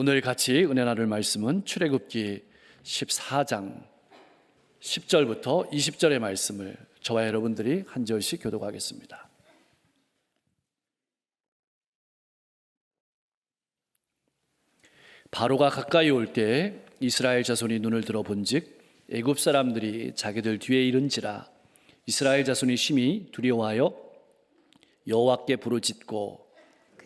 오늘 같이 은혜 나눌 말씀은 출애굽기 14장 10절부터 20절의 말씀을 저와 여러분들이 한 절씩 교독하겠습니다. 바로가 가까이 올때 이스라엘 자손이 눈을 들어 본즉 애굽 사람들이 자기들 뒤에 이른지라 이스라엘 자손이 심히 두려워하여 여호와께 부르짖고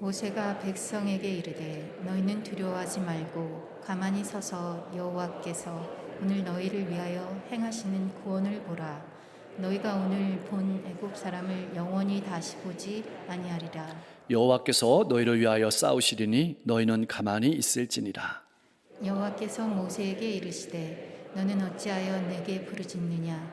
모세가 백성에게 이르되 너희는 두려워하지 말고 가만히 서서 여호와께서 오늘 너희를 위하여 행하시는 구원을 보라. 너희가 오늘 본 애굽 사람을 영원히 다시 보지 아니하리라. 여호와께서 너희를 위하여 싸우시리니 너희는 가만히 있을지니라. 여호와께서 모세에게 이르시되 너는 어찌하여 내게 부르짖느냐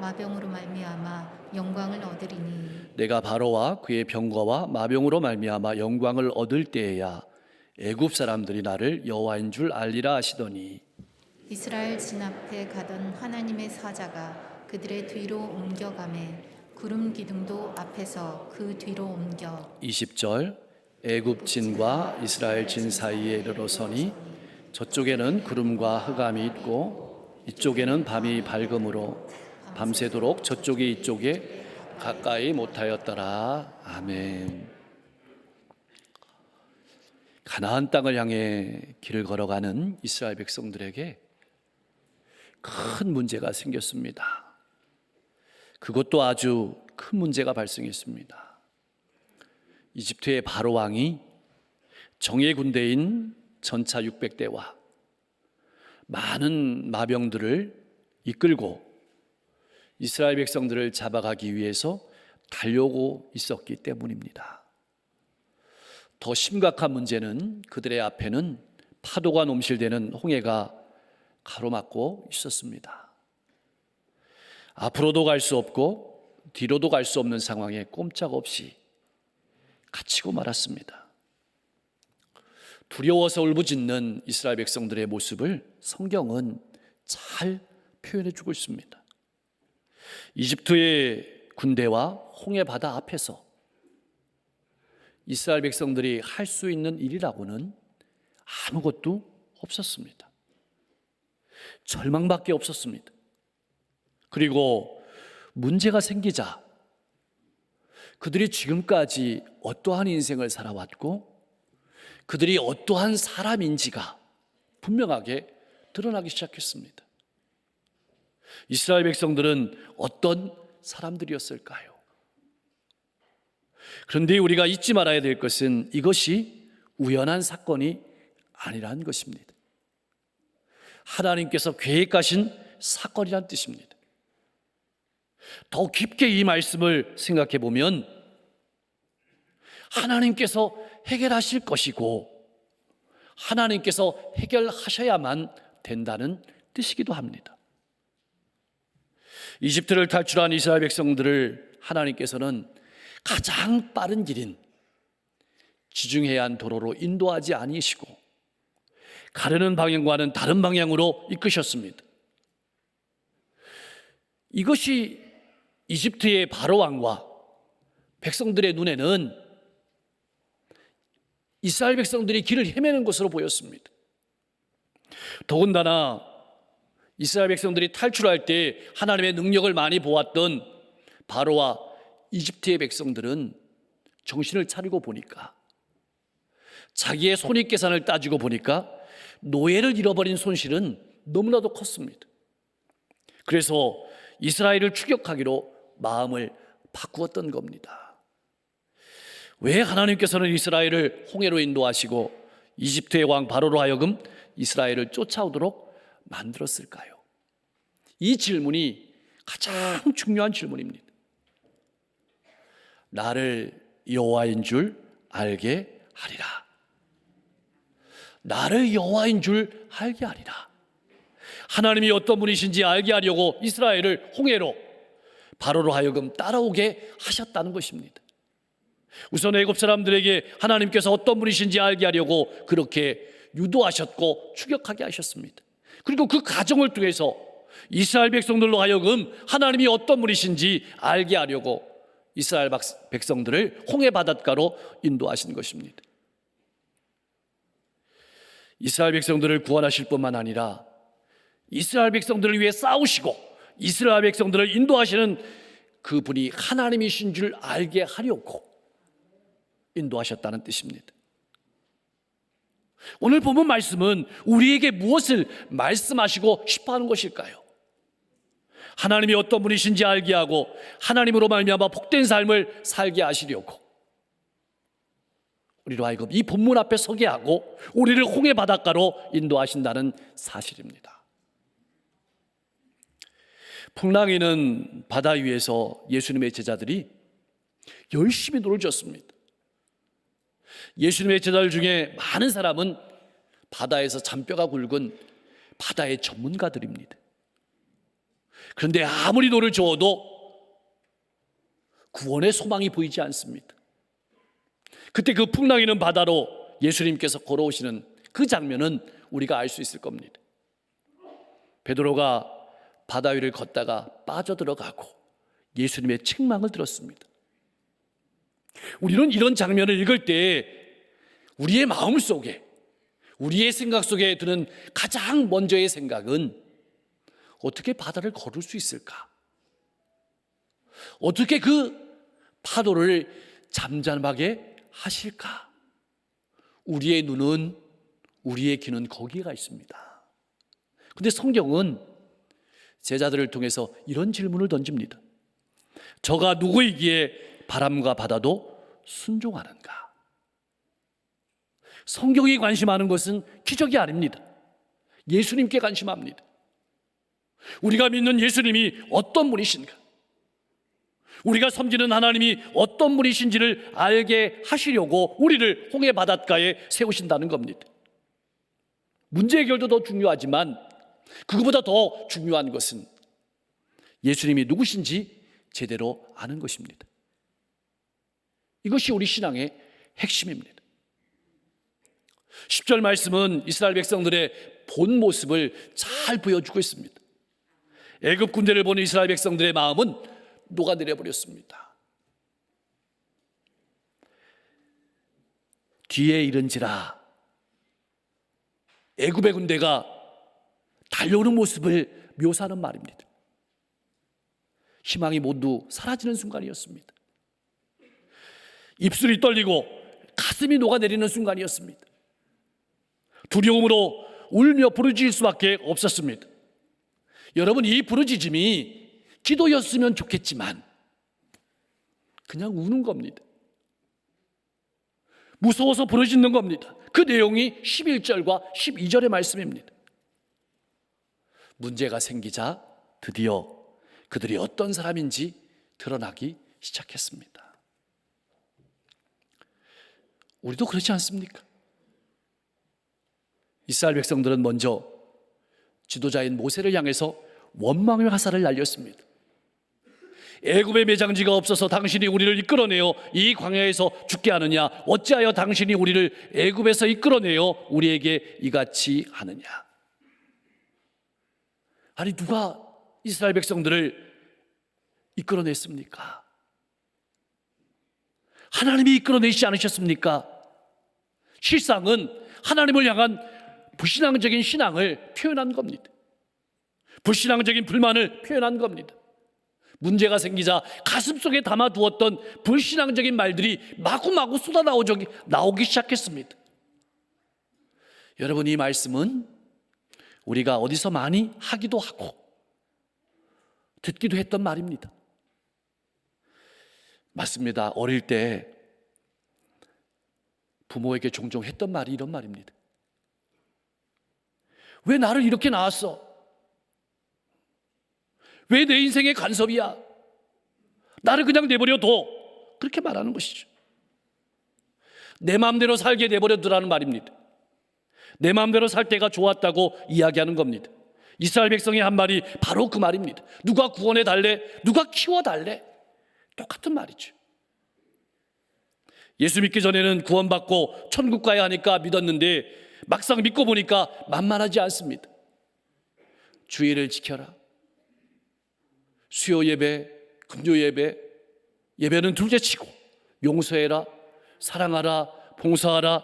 마병으로 말미암아 영광을 얻으리니. 내가 바로와 그의 병거와 마병으로 말미암아 영광을 얻을 때에야 애굽 사람들이 나를 여호와인 줄 알리라 하시더니. 이스라엘 진 앞에 가던 하나님의 사자가 그들의 뒤로 옮겨가매 구름 기둥도 앞에서 그 뒤로 옮겨 20절 애굽 진과 이스라엘 진 사이에 이르러서니 저쪽에는 구름과 흑암이 있고 이쪽에는 밤이 밝음으로 밤새도록 저쪽이 이쪽에 가까이 못하였더라 아멘 가나안 땅을 향해 길을 걸어가는 이스라엘 백성들에게 큰 문제가 생겼습니다. 그것도 아주 큰 문제가 발생했습니다. 이집트의 바로 왕이 정예 군대인 전차 600대와 많은 마병들을 이끌고 이스라엘 백성들을 잡아가기 위해서 달려오고 있었기 때문입니다. 더 심각한 문제는 그들의 앞에는 파도가 넘실대는 홍해가 가로막고 있었습니다. 앞으로도 갈 수 없고 뒤로도 갈 수 없는 상황에 꼼짝없이 갇히고 말았습니다. 두려워서 울부짖는 이스라엘 백성들의 모습을 성경은 잘 표현해 주고 있습니다. 이집트의 군대와 홍해 바다 앞에서 이스라엘 백성들이 할 수 있는 일이라고는 아무것도 없었습니다. 절망밖에 없었습니다. 그리고 문제가 생기자 그들이 지금까지 어떠한 인생을 살아왔고 그들이 어떠한 사람인지가 분명하게 드러나기 시작했습니다. 이스라엘 백성들은 어떤 사람들이었을까요? 그런데 우리가 잊지 말아야 될 것은 이것이 우연한 사건이 아니라는 것입니다. 하나님께서 계획하신 사건이란 뜻입니다. 더 깊게 이 말씀을 생각해 보면 하나님께서 해결하실 것이고 하나님께서 해결하셔야만 된다는 뜻이기도 합니다. 이집트를 탈출한 이스라엘 백성들을 하나님께서는 가장 빠른 길인 지중해안 도로로 인도하지 아니시고 가려는 방향과는 다른 방향으로 이끄셨습니다. 이것이 이집트의 바로 왕과 백성들의 눈에는 이스라엘 백성들이 길을 헤매는 것으로 보였습니다. 더군다나 이스라엘 백성들이 탈출할 때 하나님의 능력을 많이 보았던 바로와 이집트의 백성들은 정신을 차리고 보니까 자기의 손익 계산을 따지고 보니까 노예를 잃어버린 손실은 너무나도 컸습니다. 그래서 이스라엘을 추격하기로 마음을 바꾸었던 겁니다. 왜 하나님께서는 이스라엘을 홍해로 인도하시고 이집트의 왕 바로로 하여금 이스라엘을 쫓아오도록 만들었을까요? 이 질문이 가장 중요한 질문입니다. 나를 여호와인 줄 알게 하리라. 나를 여호와인 줄 알게 하리라. 하나님이 어떤 분이신지 알게 하려고 이스라엘을 홍해로 바로로 하여금 따라오게 하셨다는 것입니다. 우선 애굽 사람들에게 하나님께서 어떤 분이신지 알게 하려고 그렇게 유도하셨고 추격하게 하셨습니다. 그리고 그 과정을 통해서 이스라엘 백성들로 하여금 하나님이 어떤 분이신지 알게 하려고 이스라엘 박- 백성들을 홍해 바닷가로 인도하신 것입니다. 이스라엘 백성들을 구원하실 뿐만 아니라 이스라엘 백성들을 위해 싸우시고 이스라엘 백성들을 인도하시는 그분이 하나님이신 줄 알게 하려고 인도하셨다는 뜻입니다. 오늘 본문 말씀은 우리에게 무엇을 말씀하시고 싶어 하는 것일까요? 하나님이 어떤 분이신지 알게 하고 하나님으로 말미암아 복된 삶을 살게 하시려고 우리로 하여금 이 본문 앞에 서게 하고 우리를 홍해 바닷가로 인도하신다는 사실입니다. 풍랑이는 바다 위에서 예수님의 제자들이 열심히 노를 졌습니다. 예수님의 제자들 중에 많은 사람은 바다에서 잔뼈가 굵은 바다의 전문가들입니다. 그런데 아무리 노를 저어도 구원의 소망이 보이지 않습니다. 그때 그 풍랑이는 바다로 예수님께서 걸어오시는 그 장면은 우리가 알 수 있을 겁니다. 베드로가 바다 위를 걷다가 빠져들어가고 예수님의 책망을 들었습니다. 우리는 이런 장면을 읽을 때 우리의 마음 속에 우리의 생각 속에 드는 가장 먼저의 생각은 어떻게 바다를 걸을 수 있을까? 어떻게 그 파도를 잠잠하게 하실까? 우리의 눈은 우리의 귀는 거기가 있습니다. 근데 성경은 제자들을 통해서 이런 질문을 던집니다. 저가 누구이기에 바람과 바다도 순종하는가? 성경이 관심하는 것은 기적이 아닙니다. 예수님께 관심합니다. 우리가 믿는 예수님이 어떤 분이신가? 우리가 섬기는 하나님이 어떤 분이신지를 알게 하시려고 우리를 홍해 바닷가에 세우신다는 겁니다. 문제 해결도 더 중요하지만 그것보다 더 중요한 것은 예수님이 누구신지 제대로 아는 것입니다. 이것이 우리 신앙의 핵심입니다. 10절 말씀은 이스라엘 백성들의 본 모습을 잘 보여주고 있습니다. 애굽 군대를 보는 이스라엘 백성들의 마음은 녹아내려 버렸습니다. 뒤에 이른지라 애굽의 군대가 달려오는 모습을 묘사하는 말입니다. 희망이 모두 사라지는 순간이었습니다. 입술이 떨리고 가슴이 녹아내리는 순간이었습니다. 두려움으로 울며 부르짖을 수밖에 없었습니다. 여러분 이 부르짖음이 기도였으면 좋겠지만 그냥 우는 겁니다. 무서워서 부르짖는 겁니다. 그 내용이 11절과 12절의 말씀입니다. 문제가 생기자 드디어 그들이 어떤 사람인지 드러나기 시작했습니다. 우리도 그렇지 않습니까? 이스라엘 백성들은 먼저 지도자인 모세를 향해서 원망의 화살을 날렸습니다. 애굽의 매장지가 없어서 당신이 우리를 이끌어내어 이 광야에서 죽게 하느냐? 어찌하여 당신이 우리를 애굽에서 이끌어내어 우리에게 이같이 하느냐? 아니 누가 이스라엘 백성들을 이끌어냈습니까? 하나님이 이끌어내시지 않으셨습니까? 실상은 하나님을 향한 불신앙적인 신앙을 표현한 겁니다. 불신앙적인 불만을 표현한 겁니다. 문제가 생기자 가슴 속에 담아두었던 불신앙적인 말들이 마구마구 쏟아나오기 나오기 시작했습니다. 여러분 이 말씀은 우리가 어디서 많이 하기도 하고 듣기도 했던 말입니다. 맞습니다. 어릴 때 부모에게 종종 했던 말이 이런 말입니다. 왜 나를 이렇게 낳았어? 왜 내 인생의 간섭이야? 나를 그냥 내버려 둬. 그렇게 말하는 것이죠. 내 마음대로 살게 내버려 두라는 말입니다. 내 마음대로 살 때가 좋았다고 이야기하는 겁니다. 이스라엘 백성이 한 말이 바로 그 말입니다. 누가 구원해 달래? 누가 키워 달래? 똑같은 말이죠. 예수 믿기 전에는 구원받고 천국 가야 하니까 믿었는데 막상 믿고 보니까 만만하지 않습니다. 주의를 지켜라. 수요 예배, 금요 예배, 예배는 둘째 치고 용서해라, 사랑하라, 봉사하라.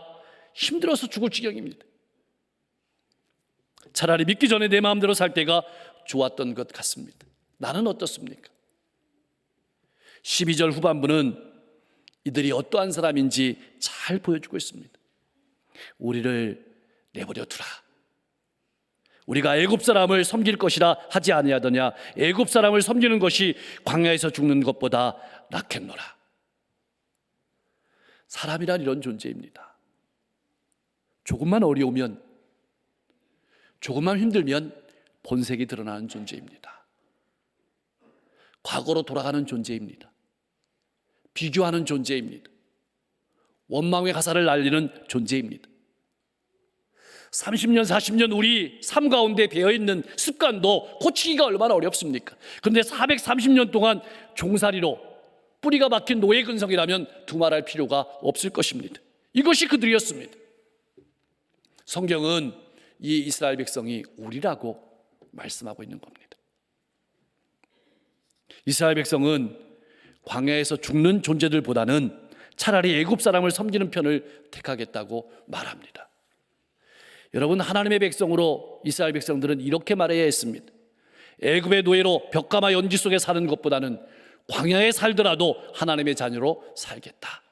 힘들어서 죽을 지경입니다. 차라리 믿기 전에 내 마음대로 살 때가 좋았던 것 같습니다. 나는 어떻습니까? 12절 후반부는 이들이 어떠한 사람인지 잘 보여주고 있습니다. 우리를 내버려 두라. 우리가 애굽 사람을 섬길 것이라 하지 아니하더냐? 애굽 사람을 섬기는 것이 광야에서 죽는 것보다 낫겠노라. 사람이란 이런 존재입니다. 조금만 어려우면, 조금만 힘들면 본색이 드러나는 존재입니다. 과거로 돌아가는 존재입니다. 비교하는 존재입니다. 원망의 가사를 날리는 존재입니다. 30년, 40년 우리 삶 가운데 배어 있는 습관도 고치기가 얼마나 어렵습니까? 그런데 430년 동안 종살이로 뿌리가 박힌 노예 근성이라면 두말할 필요가 없을 것입니다. 이것이 그들이었습니다. 성경은 이 이스라엘 백성이 우리라고 말씀하고 있는 겁니다. 이스라엘 백성은 광야에서 죽는 존재들보다는 차라리 애굽 사람을 섬기는 편을 택하겠다고 말합니다. 여러분 하나님의 백성으로 이스라엘 백성들은 이렇게 말해야 했습니다. 애굽의 노예로 벽가마 연지 속에 사는 것보다는 광야에 살더라도 하나님의 자녀로 살겠다.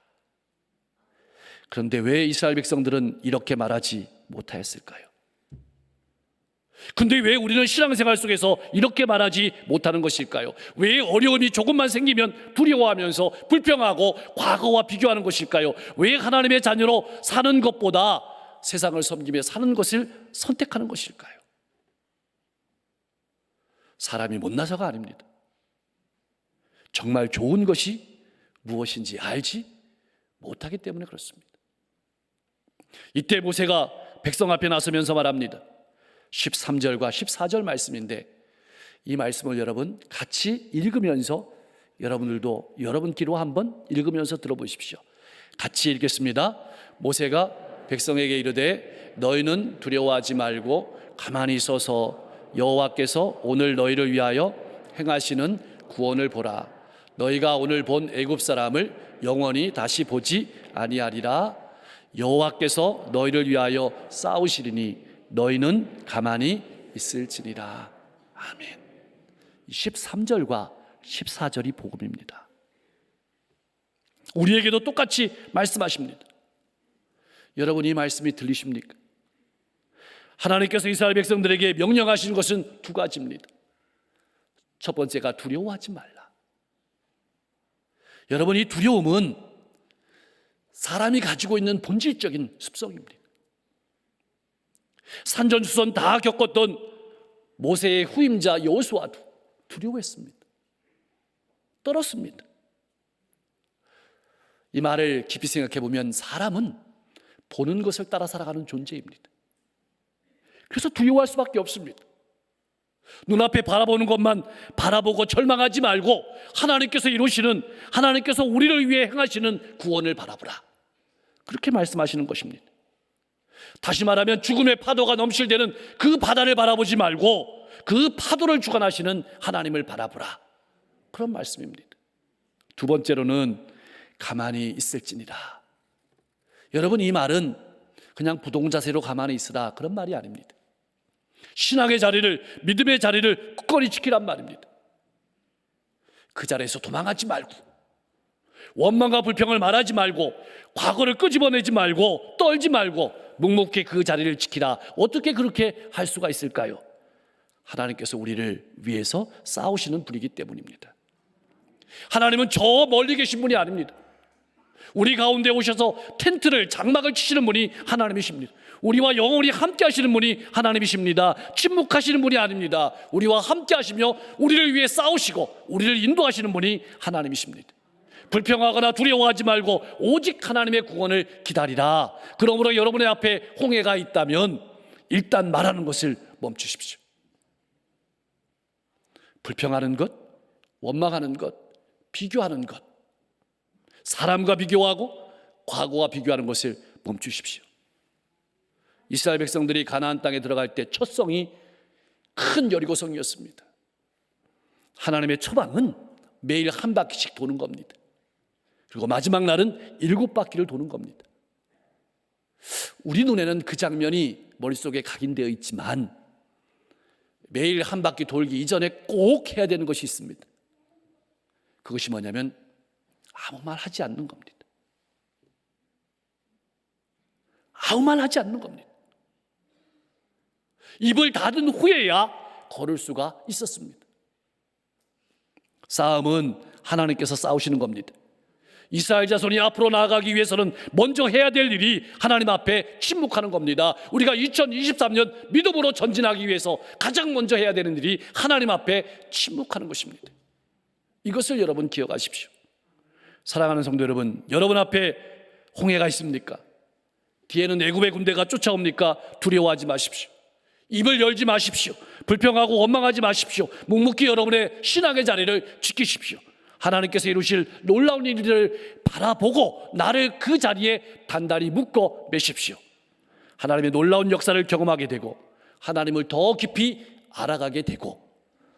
그런데 왜 이스라엘 백성들은 이렇게 말하지 못하였을까요? 근데 왜 우리는 신앙생활 속에서 이렇게 말하지 못하는 것일까요? 왜 어려움이 조금만 생기면 두려워하면서 불평하고 과거와 비교하는 것일까요? 왜 하나님의 자녀로 사는 것보다 세상을 섬기며 사는 것을 선택하는 것일까요? 사람이 못나서가 아닙니다. 정말 좋은 것이 무엇인지 알지 못하기 때문에 그렇습니다. 이때 모세가 백성 앞에 나서면서 말합니다. 13절과 14절 말씀인데 이 말씀을 여러분 같이 읽으면서 여러분들도 여러분 귀로 한번 읽으면서 들어보십시오. 같이 읽겠습니다. 모세가 백성에게 이르되 너희는 두려워하지 말고 가만히 있어서 여호와께서 오늘 너희를 위하여 행하시는 구원을 보라. 너희가 오늘 본 애굽 사람을 영원히 다시 보지 아니하리라. 여호와께서 너희를 위하여 싸우시리니 너희는 가만히 있을지니라. 아멘. 13절과 14절이 복음입니다. 우리에게도 똑같이 말씀하십니다. 여러분 이 말씀이 들리십니까? 하나님께서 이스라엘 백성들에게 명령하시는 것은 두 가지입니다. 첫 번째가 두려워하지 말라. 여러분 이 두려움은 사람이 가지고 있는 본질적인 습성입니다. 산전수선 다 겪었던 모세의 후임자 여호수아도 두려워했습니다. 떨었습니다. 이 말을 깊이 생각해 보면 사람은 보는 것을 따라 살아가는 존재입니다. 그래서 두려워할 수밖에 없습니다. 눈앞에 바라보는 것만 바라보고 절망하지 말고 하나님께서 이루시는 하나님께서 우리를 위해 행하시는 구원을 바라보라. 그렇게 말씀하시는 것입니다. 다시 말하면 죽음의 파도가 넘칠 때는 그 바다를 바라보지 말고 그 파도를 주관하시는 하나님을 바라보라. 그런 말씀입니다. 두 번째로는 가만히 있을지니라. 여러분 이 말은 그냥 부동자세로 가만히 있으라 그런 말이 아닙니다. 신앙의 자리를 믿음의 자리를 굳건히 지키란 말입니다. 그 자리에서 도망하지 말고 원망과 불평을 말하지 말고 과거를 끄집어내지 말고 떨지 말고 묵묵히 그 자리를 지키라. 어떻게 그렇게 할 수가 있을까요? 하나님께서 우리를 위해서 싸우시는 분이기 때문입니다. 하나님은 저 멀리 계신 분이 아닙니다. 우리 가운데 오셔서 텐트를 장막을 치시는 분이 하나님이십니다. 우리와 영원히 함께 하시는 분이 하나님이십니다. 침묵하시는 분이 아닙니다. 우리와 함께 하시며 우리를 위해 싸우시고 우리를 인도하시는 분이 하나님이십니다. 불평하거나 두려워하지 말고 오직 하나님의 구원을 기다리라. 그러므로 여러분의 앞에 홍해가 있다면 일단 말하는 것을 멈추십시오. 불평하는 것, 원망하는 것, 비교하는 것, 사람과 비교하고 과거와 비교하는 것을 멈추십시오. 이스라엘 백성들이 가나안 땅에 들어갈 때 첫 성이 큰 여리고 성이었습니다. 하나님의 처방은 매일 한 바퀴씩 도는 겁니다. 그리고 마지막 날은 일곱 바퀴를 도는 겁니다. 우리 눈에는 그 장면이 머릿속에 각인되어 있지만 매일 한 바퀴 돌기 이전에 꼭 해야 되는 것이 있습니다. 그것이 뭐냐면 아무 말 하지 않는 겁니다. 아무 말 하지 않는 겁니다. 입을 닫은 후에야 걸을 수가 있었습니다. 싸움은 하나님께서 싸우시는 겁니다. 이스라엘 자손이 앞으로 나아가기 위해서는 먼저 해야 될 일이 하나님 앞에 침묵하는 겁니다. 우리가 2023년 믿음으로 전진하기 위해서 가장 먼저 해야 되는 일이 하나님 앞에 침묵하는 것입니다. 이것을 여러분 기억하십시오. 사랑하는 성도 여러분, 여러분 앞에 홍해가 있습니까? 뒤에는 애굽의 군대가 쫓아옵니까? 두려워하지 마십시오. 입을 열지 마십시오. 불평하고 원망하지 마십시오. 묵묵히 여러분의 신앙의 자리를 지키십시오. 하나님께서 이루실 놀라운 일들을 바라보고 나를 그 자리에 단단히 묶어 매십시오. 하나님의 놀라운 역사를 경험하게 되고 하나님을 더 깊이 알아가게 되고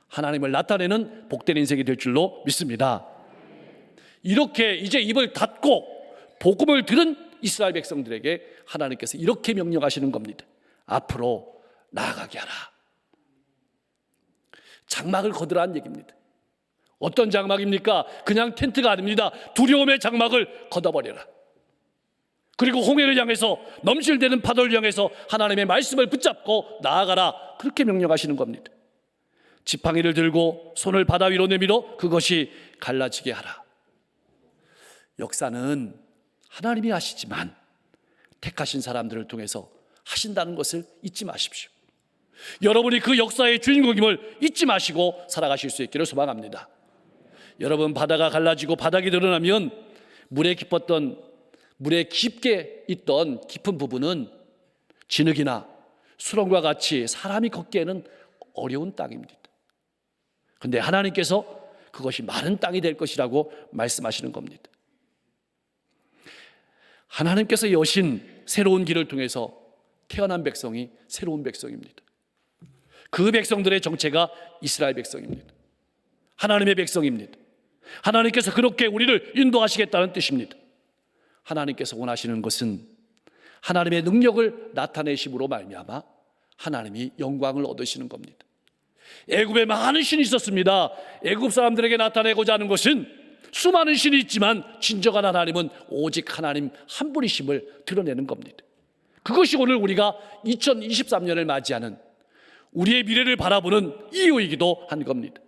하나님을 나타내는 복된 인생이 될 줄로 믿습니다. 이렇게 이제 입을 닫고 복음을 들은 이스라엘 백성들에게 하나님께서 이렇게 명령하시는 겁니다. 앞으로 나아가게 하라. 장막을 거두라는 얘기입니다. 어떤 장막입니까? 그냥 텐트가 아닙니다. 두려움의 장막을 걷어버려라. 그리고 홍해를 향해서 넘실대는 파도를 향해서 하나님의 말씀을 붙잡고 나아가라. 그렇게 명령하시는 겁니다. 지팡이를 들고 손을 바다 위로 내밀어 그것이 갈라지게 하라. 역사는 하나님이 하시지만 택하신 사람들을 통해서 하신다는 것을 잊지 마십시오. 여러분이 그 역사의 주인공임을 잊지 마시고 살아가실 수 있기를 소망합니다. 여러분 바다가 갈라지고 바닥이 드러나면 물에 깊었던 물에 깊게 있던 깊은 부분은 진흙이나 수렁과 같이 사람이 걷기에는 어려운 땅입니다. 근데 하나님께서 그것이 마른 땅이 될 것이라고 말씀하시는 겁니다. 하나님께서 여신 새로운 길을 통해서 태어난 백성이 새로운 백성입니다. 그 백성들의 정체가 이스라엘 백성입니다. 하나님의 백성입니다. 하나님께서 그렇게 우리를 인도하시겠다는 뜻입니다. 하나님께서 원하시는 것은 하나님의 능력을 나타내심으로 말미암아 하나님이 영광을 얻으시는 겁니다. 애굽에 많은 신이 있었습니다. 애굽 사람들에게 나타내고자 하는 것은 수많은 신이 있지만 진정한 하나님은 오직 하나님 한 분이심을 드러내는 겁니다. 그것이 오늘 우리가 2023년을 맞이하는 우리의 미래를 바라보는 이유이기도 한 겁니다.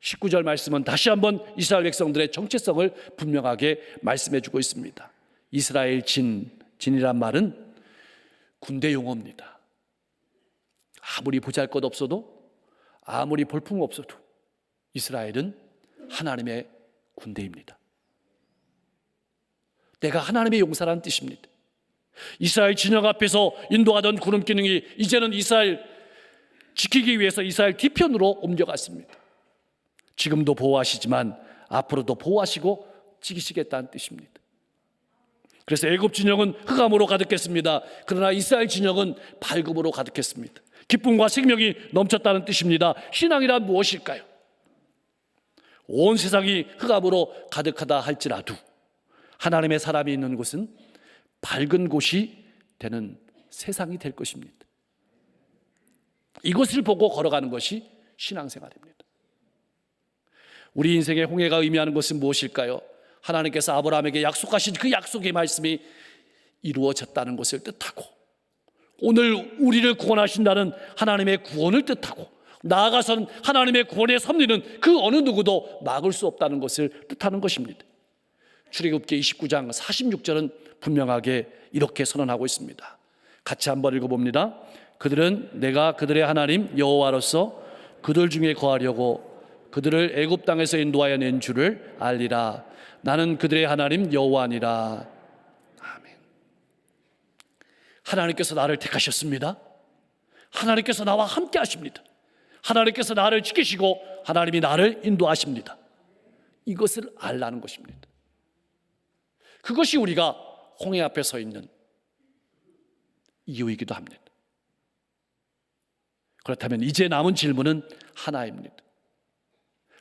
19절 말씀은 다시 한번 이스라엘 백성들의 정체성을 분명하게 말씀해 주고 있습니다. 이스라엘 진, 진이란 말은 군대 용어입니다. 아무리 보잘 것 없어도 아무리 볼품 없어도 이스라엘은 하나님의 군대입니다. 내가 하나님의 용사라는 뜻입니다. 이스라엘 진영 앞에서 인도하던 구름 기능이 이제는 이스라엘 지키기 위해서 이스라엘 뒤편으로 옮겨갔습니다. 지금도 보호하시지만 앞으로도 보호하시고 지키시겠다는 뜻입니다. 그래서 애굽 진영은 흑암으로 가득했습니다. 그러나 이스라엘 진영은 밝음으로 가득했습니다. 기쁨과 생명이 넘쳤다는 뜻입니다. 신앙이란 무엇일까요? 온 세상이 흑암으로 가득하다 할지라도 하나님의 사람이 있는 곳은 밝은 곳이 되는 세상이 될 것입니다. 이것을 보고 걸어가는 것이 신앙생활입니다. 우리 인생의 홍해가 의미하는 것은 무엇일까요? 하나님께서 아브라함에게 약속하신 그 약속의 말씀이 이루어졌다는 것을 뜻하고 오늘 우리를 구원하신다는 하나님의 구원을 뜻하고 나아가서는 하나님의 구원의 섭리는 그 어느 누구도 막을 수 없다는 것을 뜻하는 것입니다. 출애굽기 29장 46절은 분명하게 이렇게 선언하고 있습니다. 같이 한번 읽어 봅니다. 그들은 내가 그들의 하나님 여호와로서 그들 중에 거하려고 그들을 애굽 땅에서 인도하여 낸 줄을 알리라. 나는 그들의 하나님 여호와니라. 아멘. 하나님께서 나를 택하셨습니다. 하나님께서 나와 함께 하십니다. 하나님께서 나를 지키시고 하나님이 나를 인도하십니다. 이것을 알라는 것입니다. 그것이 우리가 홍해 앞에 서 있는 이유이기도 합니다. 그렇다면 이제 남은 질문은 하나입니다.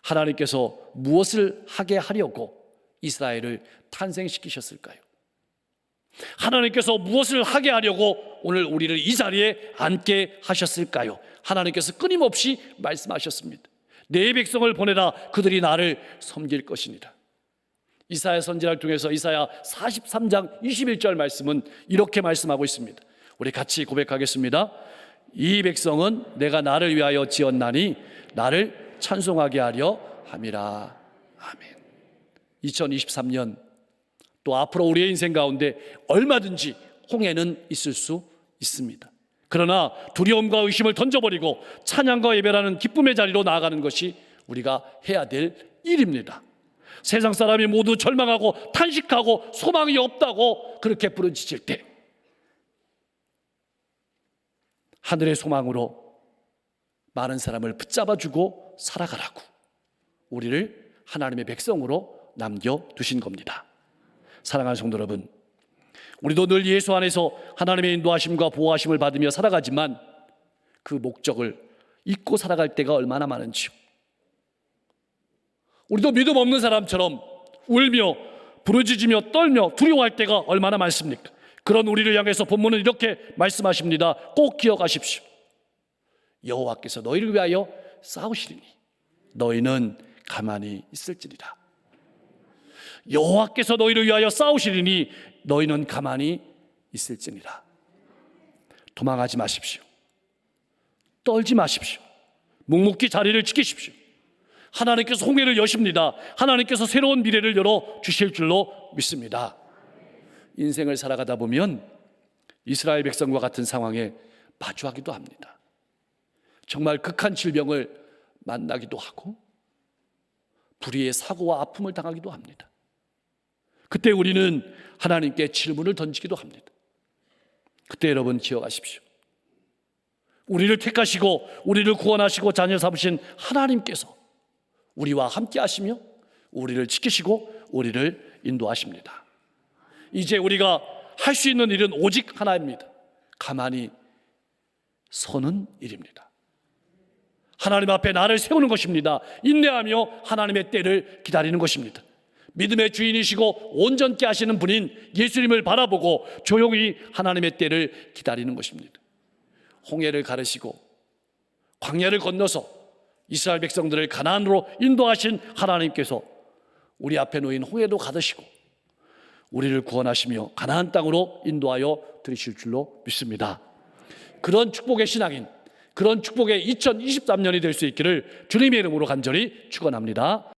하나님께서 무엇을 하게 하려고 이스라엘을 탄생시키셨을까요? 하나님께서 무엇을 하게 하려고 오늘 우리를 이 자리에 앉게 하셨을까요? 하나님께서 끊임없이 말씀하셨습니다. 내 백성을 보내라 그들이 나를 섬길 것이니라. 이사야 선지자를 통해서 이사야 43장 21절 말씀은 이렇게 말씀하고 있습니다. 우리 같이 고백하겠습니다. 이 백성은 내가 나를 위하여 지었나니 나를 찬송하게 하려 함이라. 아멘. 2023년 또 앞으로 우리의 인생 가운데 얼마든지 홍해는 있을 수 있습니다. 그러나 두려움과 의심을 던져버리고 찬양과 예배라는 기쁨의 자리로 나아가는 것이 우리가 해야 될 일입니다. 세상 사람이 모두 절망하고 탄식하고 소망이 없다고 그렇게 부르짖을 때 하늘의 소망으로 많은 사람을 붙잡아주고 살아가라고 우리를 하나님의 백성으로 남겨두신 겁니다. 사랑하는 성도 여러분, 우리도 늘 예수 안에서 하나님의 인도하심과 보호하심을 받으며 살아가지만 그 목적을 잊고 살아갈 때가 얼마나 많은지요. 우리도 믿음 없는 사람처럼 울며 부르짖으며 떨며 두려워할 때가 얼마나 많습니까? 그런 우리를 향해서 본문은 이렇게 말씀하십니다. 꼭 기억하십시오. 여호와께서 너희를 위하여 싸우시리니 너희는 가만히 있을지니라. 여호와께서 너희를 위하여 싸우시리니 너희는 가만히 있을지니라. 도망하지 마십시오. 떨지 마십시오. 묵묵히 자리를 지키십시오. 하나님께서 홍해를 여십니다. 하나님께서 새로운 미래를 열어 주실 줄로 믿습니다. 인생을 살아가다 보면 이스라엘 백성과 같은 상황에 마주하기도 합니다. 정말 극한 질병을 만나기도 하고 불의의 사고와 아픔을 당하기도 합니다. 그때 우리는 하나님께 질문을 던지기도 합니다. 그때 여러분 기억하십시오. 우리를 택하시고 우리를 구원하시고 자녀 삼으신 하나님께서 우리와 함께 하시며 우리를 지키시고 우리를 인도하십니다. 이제 우리가 할 수 있는 일은 오직 하나입니다. 가만히 서는 일입니다. 하나님 앞에 나를 세우는 것입니다. 인내하며 하나님의 때를 기다리는 것입니다. 믿음의 주인이시고 온전케 하시는 분인 예수님을 바라보고 조용히 하나님의 때를 기다리는 것입니다. 홍해를 가르시고 광야를 건너서 이스라엘 백성들을 가나안으로 인도하신 하나님께서 우리 앞에 놓인 홍해도 가르시고 우리를 구원하시며 가나안 땅으로 인도하여 들이실 줄로 믿습니다. 그런 축복의 신앙인 그런 축복의 2023년이 될 수 있기를 주님의 이름으로 간절히 축원합니다.